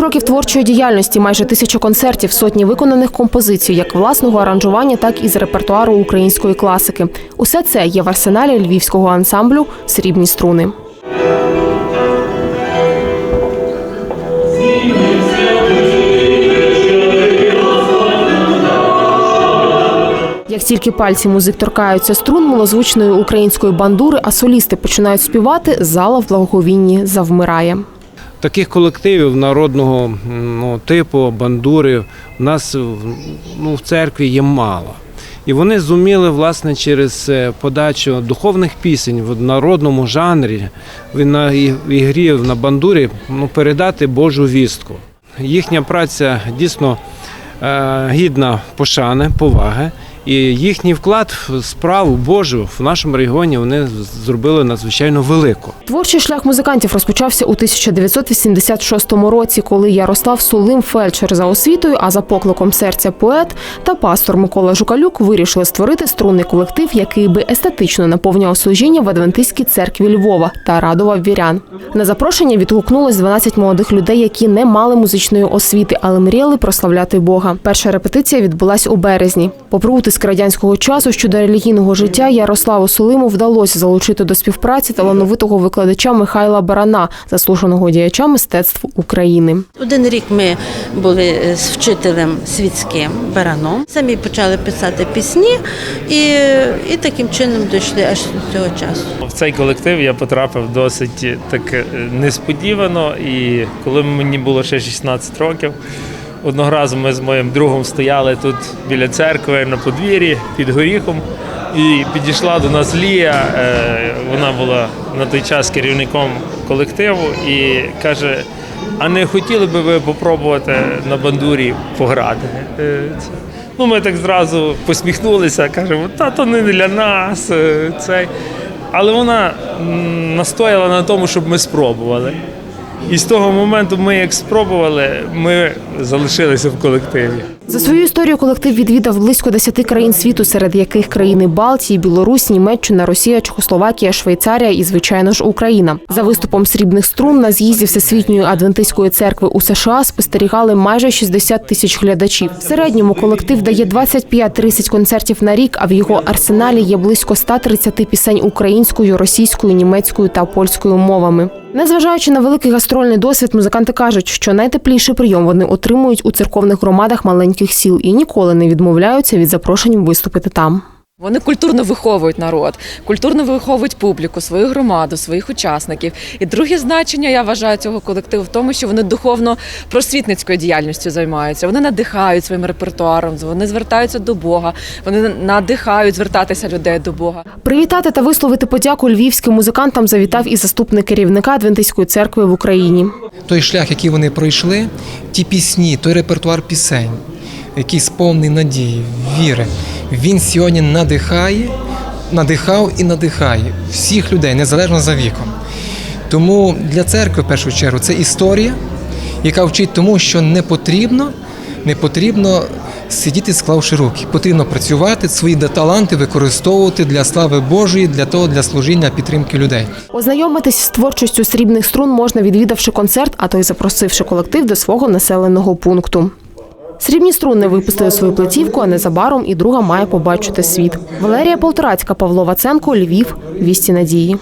років творчої діяльності, майже тисяча концертів, сотні виконаних композицій, як власного аранжування, так і з репертуару української класики. Усе це є в арсеналі львівського ансамблю Срібні струни. Як тільки пальці музик торкаються струн милозвучної української бандури, а солісти починають співати, зала в благоговінні завмирає. Таких колективів народного ну, типу, бандури, у нас ну, в церкві є мало. І вони зуміли власне через е, подачу духовних пісень в народному жанрі на ігрі на бандурі ну, передати Божу вістку. Їхня праця дійсно е, гідна пошани, поваги. І їхній вклад в справу Божу в нашому регіоні вони зробили надзвичайно велику. Творчий шлях музикантів розпочався у 1986 році, коли Ярослав Сулим, фельдшер за освітою, а за покликом серця поет та пастор Микола Жукалюк вирішили створити струнний колектив, який би естетично наповнював служіння в Адвентистській церкві Львова та радував вірян. На запрошення відгукнулось 12 молодих людей, які не мали музичної освіти, але мріяли прославляти Бога. Перша репетиція відбулась у березні. Попри утиск радянського часу щодо релігійного життя, Ярославу Сулиму вдалося залучити до співпраці талановитого викладача Михайла Барана, заслуженого діяча мистецтв України. Один рік ми були е, з вчителем світським бараном. Самі почали писати пісні і, і таким чином дійшли аж до цього часу. В цей колектив я потрапив досить так е, несподівано, і коли мені було ще 16 років, одного разу ми з моїм другом стояли тут біля церкви на подвір'ї під горіхом, і підійшла до нас Лія. е, Вона була на той час керівником колективу і каже: а не хотіли би ви попробувати на бандурі пограти? Е, Ну, ми так зразу посміхнулися, кажемо, та то не для нас. е, Цей. Але вона настояла на тому, щоб ми спробували. І з того моменту ми як спробували, ми залишилися в колективі. За свою історію колектив відвідав близько 10 країн світу, серед яких країни Балтії, Білорусь, Німеччина, Росія, Чехословакія, Швейцарія і, звичайно ж, Україна. За виступом срібних струн на з'їзді Всесвітньої адвентистської церкви у США спостерігали майже 60 тисяч глядачів. В середньому колектив дає 25-30 концертів на рік, а в його арсеналі є близько 130 пісень українською, російською, німецькою та польською мовами. Незважаючи на великий гастрольний досвід, музиканти кажуть, що найтепліший прийом вони отримують у церковних громадах маленьких сіл і ніколи не відмовляються від запрошень виступити там. Вони культурно виховують народ, культурно виховують публіку, свою громаду, своїх учасників. І друге значення я вважаю цього колективу в тому, що вони духовно просвітницькою діяльністю займаються. Вони надихають своїм репертуаром, вони звертаються до Бога, вони надихають звертатися людей до Бога. Привітати та висловити подяку львівським музикантам завітав і заступник керівника Адвентистської церкви в Україні. той шлях, який вони пройшли, ті пісні, той репертуар пісень, який сповнений надії, віри, він сьогодні надихає, надихав і надихає всіх людей, незалежно за віком. Тому для церкви, в першу чергу, це історія, яка вчить тому, що не потрібно, не потрібно сидіти, склавши руки. Потрібно працювати, свої таланти використовувати для слави Божої, для того, для служіння, підтримки людей. Ознайомитись з творчістю срібних струн можна відвідавши концерт, а то й запросивши колектив до свого населеного пункту. Срібні струни випустили свою платівку, а незабаром і друга має побачити світ. Валерія Полторацька, Павло Ваценко, Львів. Вісті надії.